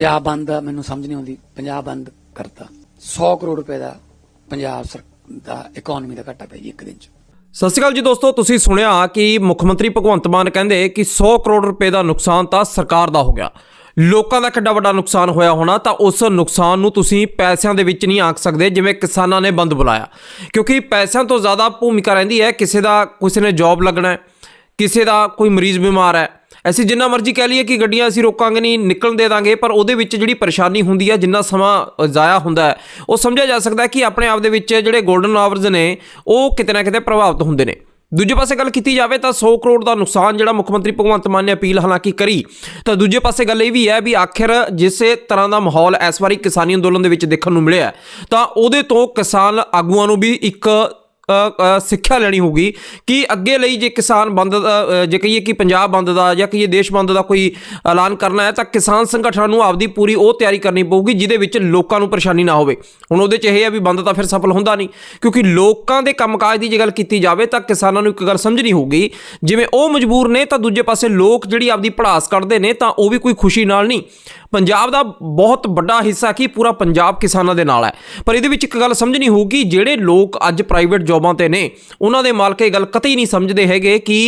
ਪੰਜਾਬ ਬੰਦ ਦਾ ਮੈਨੂੰ ਸਮਝ ਨਹੀਂ ਆਉਂਦੀ। ਪੰਜਾਬ ਬੰਦ ਕਰਤਾ। 100 ਕਰੋੜ ਰੁਪਏ ਦਾ ਪੰਜਾਬ ਸਰ, ਦਾ ਇਕਨੋਮੀ ਦਾ ਘਾਟਾ ਪਿਆ ਜੀ ਇੱਕ ਦਿਨ ਚ। ਸਤਿ ਸ਼੍ਰੀ ਅਕਾਲ ਜੀ ਦੋਸਤੋ, ਤੁਸੀਂ ਸੁਣਿਆ ਕਿ ਮੁੱਖ ਮੰਤਰੀ ਭਗਵੰਤ ਮਾਨ ਕਹਿੰਦੇ ਕਿ 100 ਕਰੋੜ ਰੁਪਏ ਦਾ ਨੁਕਸਾਨ ਤਾਂ ਸਰਕਾਰ ਦਾ ਹੋ ਗਿਆ। ਲੋਕਾਂ ਦਾ ਕਿੱਡਾ ਵੱਡਾ ਨੁਕਸਾਨ ਹੋਇਆ ਹੋਣਾ, ਤਾਂ ਉਸ ਨੁਕਸਾਨ ਨੂੰ ਤੁਸੀਂ ਪੈਸਿਆਂ ਦੇ ਵਿੱਚ ਨਹੀਂ ਆਂਕ ਸਕਦੇ, ਜਿਵੇਂ ਕਿਸਾਨਾਂ ਨੇ ਬੰਦ ਬੁਲਾਇਆ। ਕਿਉਂਕਿ ਪੈਸਿਆਂ ਤੋਂ ਜ਼ਿਆਦਾ ਭੂਮਿਕਾ ਰਹਿੰਦੀ ਹੈ, ਕਿਸੇ ਦਾ, ਕਿਸੇ ਨੇ ਜੌਬ ਲੱਗਣਾ ਹੈ, ਕਿਸੇ ਦਾ ਕੋਈ ਮਰੀਜ਼ ਬਿਮਾਰ ਹੈ ਅਸੀਂ ਜਿੰਨਾ ਮਰਜ਼ੀ ਕਹਿ ਲਈਏ ਕਿ ਗੱਡੀਆਂ ਅਸੀਂ ਰੋਕਾਂਗੇ ਨਹੀਂ ਨਿਕਲਣ ਦੇ ਦਾਂਗੇ ਪਰ ਉਹਦੇ ਵਿੱਚ ਜਿਹੜੀ ਪਰੇਸ਼ਾਨੀ ਹੁੰਦੀ ਹੈ ਜਿੰਨਾ ਸਮਾਂ ਅ, ਜ਼ਾਇਆ ਹੁੰਦਾ ਹੈ ਉਹ ਸਮਝਿਆ ਜਾ ਸਕਦਾ ਹੈ ਕਿ ਆਪਣੇ ਆਪ ਦੇ ਵਿੱਚ ਜਿਹੜੇ 골ਡਨ ਆਵਰਸ ਨੇ ਉਹ ਕਿਤੇ ਨਾ ਕਿਤੇ ਪ੍ਰਭਾਵਿਤ ਹੁੰਦੇ ਨੇ। ਦੂਜੇ ਪਾਸੇ ਗੱਲ ਕੀਤੀ ਜਾਵੇ ਤਾਂ 100 ਕਰੋੜ ਦਾ ਨੁਕਸਾਨ ਜਿਹੜਾ ਮੁੱਖ ਮੰਤਰੀ ਭਗਵੰਤ ਮਾਨ ਨੇ ਅਪੀਲ ਹਾਲਾਂਕਿ ਕਰੀ ਤਾਂ ਦੂਜੇ ਪਾਸੇ ਗੱਲ ਇਹ ਵੀ ਹੈ ਵੀ ਆਖਿਰ ਜਿਸੇ ਤਰ੍ਹਾਂ ਦਾ ਮਾਹੌਲ ਇਸ ਵਾਰੀ ਕਿਸਾਨੀ ਅੰਦੋਲਨ ਦੇ ਵਿੱਚ ਦੇਖਣ ਨੂੰ ਮਿਲਿਆ ਤਾਂ ਉਹਦੇ ਤੋਂ ਕਿਸਾਨ ਆਗੂਆਂ ਨੂੰ ਵੀ ਇੱਕ ਸਿੱਖਿਆ ਲੈਣੀ ਹੋਊਗੀ ਕਿ ਅੱਗੇ ਲਈ ਜੇ ਕਿਸਾਨ ਬੰਦ ਦਾ ਜੇ ਕਹੀਏ ਕਿ ਪੰਜਾਬ ਬੰਦ ਦਾ ਜਾਂ ਕਹੀਏ ਦੇਸ਼ ਬੰਦ ਦਾ ਕੋਈ ਐਲਾਨ ਕਰਨਾ ਹੈ ਤਾਂ ਕਿਸਾਨ ਸੰਗਠਨਾਂ ਨੂੰ ਆਪਦੀ ਪੂਰੀ ਉਹ ਤਿਆਰੀ ਕਰਨੀ ਪਊਗੀ ਜਿਹਦੇ ਵਿੱਚ ਲੋਕਾਂ ਨੂੰ ਪਰੇਸ਼ਾਨੀ ਨਾ ਹੋਵੇ। ਹੁਣ ਉਹਦੇ ਚ ਇਹ ਆ ਵੀ ਬੰਦ ਤਾਂ ਫਿਰ ਸਫਲ ਹੁੰਦਾ ਨਹੀਂ। ਕਿਉਂਕਿ ਲੋਕਾਂ ਦੇ ਕੰਮਕਾਜ ਦੀ ਜੇ ਗੱਲ ਕੀਤੀ ਜਾਵੇ ਤਾਂ ਕਿਸਾਨਾਂ ਨੂੰ ਇੱਕ ਗੱਲ ਸਮਝਣੀ ਹੋਊਗੀ, ਜਿਵੇਂ ਉਹ ਮਜਬੂਰ ਨੇ ਤਾਂ ਦੂਜੇ ਪਾਸੇ ਲੋਕ ਜਿਹੜੀ ਆਪਦੀ ਪੜਾਸ ਕੱਢਦੇ ਨੇ ਤਾਂ ਉਹ ਵੀ ਕੋਈ ਖੁਸ਼ੀ ਨਾਲ ਨਹੀਂ। ਪੰਜਾਬ ਦਾ ਬਹੁਤ ਵੱਡਾ ਹਿੱਸਾ ਕੀ ਪੂਰਾ ਪੰਜਾਬ ਕਿਸਾਨਾਂ ਦੇ ਨਾਲ ਹੈ। ਪਰ ਇਹਦੇ ਵਿੱਚ ਇੱਕ ਗੱਲ ਸਮਝਣੀ ਹੋਊਗੀ, ਜਿਹੜੇ ਲੋਕ ਅੱਜ ਪ੍ਰਾਈਵੇਟ ਜੌਬਾਂ ਤੇ ਨੇ, ਉਹਨਾਂ ਦੇ ਮਾਲਕ ਇਹ ਗੱਲ ਕਤਈ ਨਹੀਂ ਸਮਝਦੇ ਹੈਗੇ ਕਿ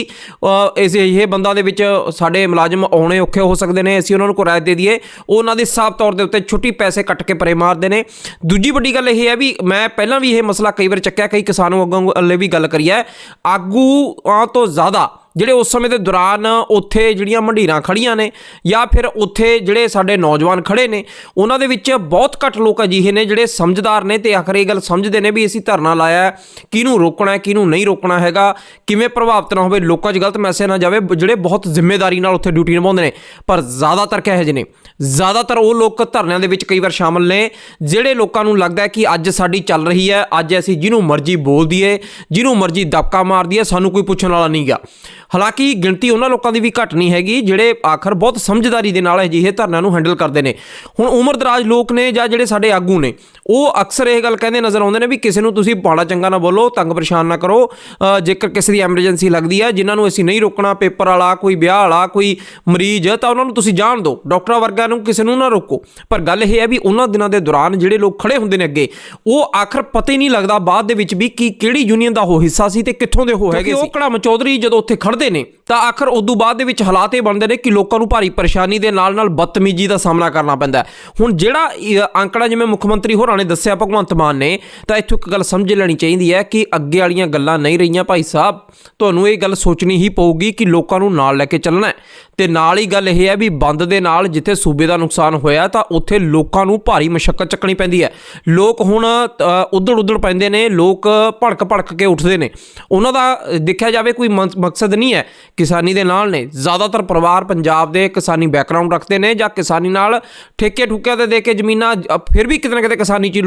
ਇਸ ਇਹ ਬੰਦਾ ਦੇ ਵਿੱਚ ਸਾਡੇ ਮੁਲਾਜ਼ਮ ਆਉਣੇ ਔਖੇ ਹੋ ਸਕਦੇ ਨੇ, ਅਸੀਂ ਉਹਨਾਂ ਨੂੰ ਕਿਰਾਏ ਦੇ ਦਈਏ, ਉਹ ਉਹਨਾਂ ਦੇ ਸਾਫ਼ ਤੌਰ ਦੇ ਉੱਤੇ ਛੁੱਟੀ ਪੈਸੇ ਕੱਟ ਕੇ ਪਰੇ ਮਾਰਦੇ ਨੇ। ਦੂਜੀ ਵੱਡੀ ਗੱਲ ਇਹ ਹੈ ਵੀ ਮੈਂ ਪਹਿਲਾਂ ਵੀ ਇਹ ਮਸਲਾ ਕਈ ਵਾਰ ਚੱਕਿਆ, ਕਈ ਕਿਸਾਨ ਅੱਗੋਂ ਵੀ ਗੱਲ ਕਰੀ ਹੈ, ਆਗੂਆਂ ਤੋਂ ਜ਼ਿਆਦਾ ਜਿਹੜੇ ਉਸ ਸਮੇਂ ਦੇ ਦੌਰਾਨ ਉੱਥੇ ਜਿਹੜੀਆਂ ਮੰਡੀਰਾਂ ਖੜੀਆਂ ਨੇ ਜਾਂ ਫਿਰ ਉੱਥੇ ਜਿਹੜੇ ਸਾਡੇ ਨੌਜਵਾਨ ਖੜੇ ਨੇ ਉਹਨਾਂ ਦੇ ਵਿੱਚ ਬਹੁਤ ਘੱਟ ਲੋਕ ਅਜਿਹੇ ਨੇ ਜਿਹੜੇ ਸਮਝਦਾਰ ਨੇ ਤੇ ਆਖਰ ਇਹ ਗੱਲ ਸਮਝਦੇ ਨੇ ਵੀ ਅਸੀਂ ਧਰਨਾ ਲਾਇਆ ਹੈ, ਕਿਹਨੂੰ ਰੋਕਣਾ ਹੈ ਕਿਹਨੂੰ ਨਹੀਂ ਰੋਕਣਾ ਹੈਗਾ ਕਿਵੇਂ ਪ੍ਰਭਾਵਿਤ ਨਾ ਹੋਵੇ ਲੋਕਾਂ 'ਚ ਗਲਤ ਮੈਸੇਜ ਨਾ ਜਾਵੇ ਜਿਹੜੇ ਬਹੁਤ ਜ਼ਿੰਮੇਵਾਰੀ ਨਾਲ ਉੱਥੇ ਡਿਊਟੀ ਨਿਭਾਉਂਦੇ ਨੇ ਪਰ ਜ਼ਿਆਦਾਤਰ ਕਿਹੋ ਜਿਹੇ ਨੇ? ਜ਼ਿਆਦਾਤਰ ਉਹ ਲੋਕ ਧਰਨਿਆਂ ਦੇ ਵਿੱਚ ਕਈ ਵਾਰ ਸ਼ਾਮਲ ਨੇ ਜਿਹੜੇ ਲੋਕਾਂ ਨੂੰ ਲੱਗਦਾ ਹੈ ਕਿ ਅੱਜ ਸਾਡੀ ਚੱਲ ਰਹੀ ਹੈ ਅੱਜ ਅਸੀਂ ਜਿਹਨੂੰ ਮਰਜ਼ੀ ਬੋਲ ਦਈਏ ਜਿਹਨੂੰ ਮਰਜ਼ੀ ਦਬਕਾ ਮਾਰ ਦਈਏ ਸਾਨੂੰ ਕੋਈ ਪੁੱਛਣ ਵਾਲਾ ਨਹੀਂਗਾ ਹਾਲਾਂਕਿ ਗਿਣਤੀ ਉਹਨਾਂ ਲੋਕਾਂ ਦੀ ਵੀ ਘੱਟ ਨਹੀਂ ਹੈਗੀ, ਜਿਹੜੇ ਆਖਰ ਬਹੁਤ ਸਮਝਦਾਰੀ ਦੇ ਨਾਲ ਅਜਿਹੇ ਧਰਨਿਆਂ ਨੂੰ ਹੈਂਡਲ ਕਰਦੇ ਨੇ। ਹੁਣ ਉਮਰਦਰਾਜ ਲੋਕ ਨੇ ਜਾਂ ਜਿਹੜੇ ਸਾਡੇ ਆਗੂ ਨੇ ਉਹ ਅਕਸਰ ਇਹ ਗੱਲ ਕਹਿੰਦੇ ਨਜ਼ਰ ਆਉਂਦੇ ਨੇ ਵੀ ਕਿਸੇ ਨੂੰ ਤੁਸੀਂ ਪਾੜਾ ਚੰਗਾ ਨਾ ਬੋਲੋ ਤੰਗ ਪਰੇਸ਼ਾਨ ਨਾ ਕਰੋ। ਜੇਕਰ ਕਿਸੇ ਦੀ ਐਮਰਜੈਂਸੀ ਲੱਗਦੀ ਹੈ ਜਿਨ੍ਹਾਂ ਨੂੰ ਅਸੀਂ ਨਹੀਂ ਰੋਕਣਾ ਪੇਪਰ ਵਾਲਾ ਕੋਈ ਵਿਆਹ ਵਾਲਾ ਕੋਈ ਮਰੀਜ਼ ਤਾਂ ਉਹਨਾਂ ਨੂੰ ਤੁਸੀਂ ਜਾਣ ਦਿਓ। ਡਾਕਟਰਾਂ ਵਰਗਾ ਨੂੰ ਕਿਸੇ ਨੂੰ ਨਾ ਰੋਕੋ। ਪਰ ਗੱਲ ਇਹ ਹੈ ਵੀ ਉਹਨਾਂ ਦਿਨਾਂ ਦੇ ਦੌਰਾਨ ਜਿਹੜੇ ਲੋਕ ਖੜੇ ਹੁੰਦੇ ਨੇ ਅੱਗੇ ਉਹ ਆਖਰ ਪਤਾ ਹੀ ਨਹੀਂ ਲੱਗਦਾ ਬਾਅਦ ਦੇ ਵਿੱਚ ਵੀ ਕੀ ਕਿਹੜੀ ਯੂਨੀਅਨ ਦਾ ਉਹ ਹਿੱਸਾ ਸੀ ਤੇ ਕਿੱਥੋਂ ਦੇ ਉਹ ਹੈਗੇ ਸੀ। ਉਹ ਕੜਮ ਚੌਧਰੀ ਜਦੋਂ ਉੱਥੇ ਖੜਦੇ ਨੇ ਤਾਂ ਆਖਰ ਉਦੋਂ ਬਾਅਦ ਦੇ ਵਿੱਚ ਹਾਲਾਤ ਇਹ ਬਣਦੇ ਨੇ ਕਿ ਲੋਕਾਂ ਨੂੰ ਭਾਰੀ ਪਰੇਸ਼ਾਨੀ ਦੇ ਨਾਲ ਨਾਲ ਬਦਤਮੀਜ਼ੀ ਦਾ ਸਾਹਮਣਾ ਕਰਨਾ ਪੈਂਦਾ। ਹੁਣ ਜਿਹੜਾ ਅੰਕੜਾ ਜਿਵੇਂ ਮੁੱਖ ਮੰਤਰੀ ਹੋਰਾਂ ਨੇ ਦੱਸਿਆ, ਭਗਵੰਤ ਮਾਨ ਨੇ, ਤਾਂ ਇੱਥੋਂ ਇੱਕ ਗੱਲ ਸਮਝ ਲੈਣੀ ਚਾਹੀਦੀ ਹੈ ਕਿ ਅੱਗੇ ਵਾਲੀਆਂ ਗੱਲਾਂ ਨਹੀਂ ਰਹੀਆਂ। ਭਾਈ ਸਾਹਿਬ, ਤੁਹਾਨੂੰ ਇਹ ਗੱਲ ਸੋਚਣੀ ਹੀ ਪਊਗੀ ਕਿ ਲੋਕਾਂ ਨੂੰ ਨਾਲ ਲੈ ਕੇ ਚੱਲਣਾ ਹੈ। ਤੇ ਨਾਲ ਹੀ ਗੱਲ ਇਹ ਹੈ ਵੀ ਬੰਦ ਦੇ ਨਾਲ ਜਿੱਥੇ ਸੂਬੇ ਦਾ ਨੁਕਸਾਨ ਹੋਇਆ, ਤਾਂ ਉੱਥੇ ਲੋਕਾਂ ਨੂੰ ਭਾਰੀ ਮਸ਼ੱਕਤ ਚੱਕਣੀ ਪੈਂਦੀ ਹੈ। ਲੋਕ ਹੁਣ ਉਧੜ ਉਧੜ ਪੈਂਦੇ ਨੇ, ਲੋਕ ਭੜਕ ਭੜਕ ਕੇ ਉੱਠਦੇ ਨੇ। ਉਹਨਾਂ ਦਾ ਦੇਖਿਆ ਜਾਵੇ ਕੋਈ ਮਨ- ਮਕਸਦ ਨਹੀਂ ਹੈ ਕਿਸਾਨੀ ਦੇ ਨਾਲ ਨੇ। ਜ਼ਿਆਦਾਤਰ ਪਰਿਵਾਰ ਪੰਜਾਬ ਦੇ ਕਿਸਾਨੀ ਬੈਕਗ੍ਰਾਉਂਡ ਰੱਖਦੇ ਨੇ ਜਾਂ ਕਿਸਾਨੀ ਨਾਲ ਠੇਕੇ ਠੁਕਿਆਂ ਤੇ ਦੇ ਕੇ ਜ਼ਮੀਨਾਂ ਫਿਰ ਵੀ ਕਿਤੇ ਨਾ ਕਿਤੇ ਕਿਸਾਨ ਚ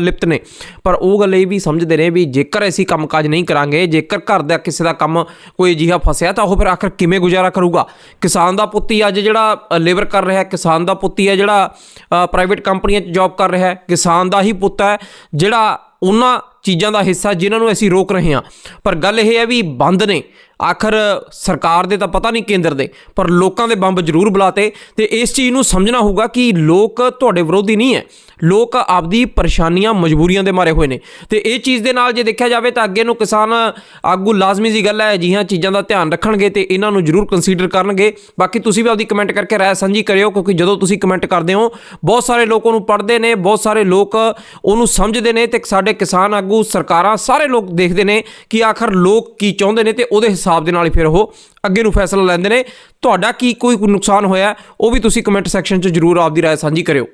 ਲਿਪਤ ਨੇ। ਪਰ ਉਹ ਗੱਲ ਇਹ ਵੀ ਸਮਝਦੇ ਨੇ ਵੀ ਜੇਕਰ ਅਸੀਂ ਕੰਮਕਾਜ ਨਹੀਂ ਕਰਾਂਗੇ, ਜੇਕਰ ਘਰ ਦਾ ਕਿਸੇ ਦਾ ਕੰਮ ਕੋਈ ਅਜਿਹਾ ਫਸਿਆ, ਤਾਂ ਉਹ ਫਿਰ ਆਖਰ ਕਿਵੇਂ ਗੁਜ਼ਾਰਾ ਕਰੂਗਾ? ਕਿਸਾਨ ਦਾ ਪੁੱਤੀ ਅੱਜ ਜਿਹੜਾ ਲੇਬਰ ਕਰ ਰਿਹਾ ਕਿਸਾਨ ਦਾ ਪੁੱਤੀ ਹੈ ਜਿਹੜਾ ਪ੍ਰਾਈਵੇਟ ਕੰਪਨੀਆਂ 'ਚ ਜੌਬ ਕਰ ਰਿਹਾ ਹੈ। ਕਿਸਾਨ ਦਾ ਹੀ ਪੁੱਤ ਹੈ ਜਿਹੜਾ ਉਹਨਾਂ ਚੀਜ਼ਾਂ ਦਾ ਹਿੱਸਾ ਜਿਨ੍ਹਾਂ ਨੂੰ ਅਸੀਂ ਰੋਕ ਰਹੇ ਹਾਂ। ਪਰ ਗੱਲ ਇਹ ਹੈ ਵੀ ਬੰਦ ਨੇ। ਆਖਰ ਸਰਕਾਰ ਦੇ ਤਾਂ ਪਤਾ ਨਹੀਂ ਕੇਂਦਰ ਦੇ, ਪਰ ਲੋਕਾਂ ਦੇ ਬੰਬ ਜ਼ਰੂਰ ਬੁਲਾਤੇ ਤੇ ਇਸ ਚੀਜ਼ ਨੂੰ ਸਮਝਣਾ ਹੋਊਗਾ ਕਿ ਲੋਕ ਤੁਹਾਡੇ ਵਿਰੋਧੀ ਨਹੀਂ ਹੈ। ਲੋਕ ਆਪਦੀ ਪਰੇਸ਼ਾਨੀਆਂ, ਮਜਬੂਰੀਆਂ ਦੇ ਮਾਰੇ ਹੋਏ ਨੇ। ਤੇ ਇਹ ਚੀਜ਼ ਦੇ ਨਾਲ ਜੇ ਦੇਖਿਆ ਜਾਵੇ ਤਾਂ ਅੱਗੇ ਨੂੰ ਕਿਸਾਨ ਆਗੂ ਲਾਜ਼ਮੀ ਜੀ ਗੱਲ ਹੈ, ਅਜਿਹੀਆਂ ਚੀਜ਼ਾਂ ਦਾ ਧਿਆਨ ਰੱਖਣਗੇ ਤੇ ਇਹਨਾਂ ਨੂੰ ਜ਼ਰੂਰ ਕੰਸੀਡਰ ਕਰਨਗੇ। ਬਾਕੀ ਤੁਸੀਂ ਵੀ ਆਪਦੀ ਕਮੈਂਟ ਕਰਕੇ ਰਾਏ ਸਾਂਝੀ ਕਰਿਓ, ਕਿਉਂਕਿ ਜਦੋਂ ਤੁਸੀਂ ਕਮੈਂਟ ਕਰਦੇ ਹੋ, ਬਹੁਤ ਸਾਰੇ ਲੋਕ ਉਹਨੂੰ ਪੜ੍ਹਦੇ ਨੇ, ਬਹੁਤ ਸਾਰੇ ਲੋਕ ਉਹਨੂੰ ਸਮਝਦੇ ਨੇ ਤੇ ਸਾਡੇ ਕਿਸਾਨ ਆਗੂ ਸਰਕਾਰਾਂ ਸਾਰੇ ਲੋਕ ਦੇਖਦੇ ਨੇ ਕਿ ਆਖਰ ਲੋਕ ਕੀ ਚਾਹੁੰਦੇ ਨੇ ਤੇ ਉਹਦੇ ਹਿਸਾਬ ਦੇ ਨਾਲ ਹੀ ਫਿਰ ਉਹ ਅੱਗੇ ਨੂੰ ਫੈਸਲਾ ਲੈਂਦੇ ਨੇ। ਤੁਹਾਡਾ ਕੀ ਕੋਈ ਨੁਕਸਾਨ ਹੋਇਆ, ਉਹ ਵੀ ਤੁਸੀਂ ਕਮੈਂਟ ਸੈਕਸ਼ਨ 'ਚ ਜ਼ਰੂਰ ਆਪਦੀ ਰਾਏ ਸਾਂਝੀ ਕਰਿਓ।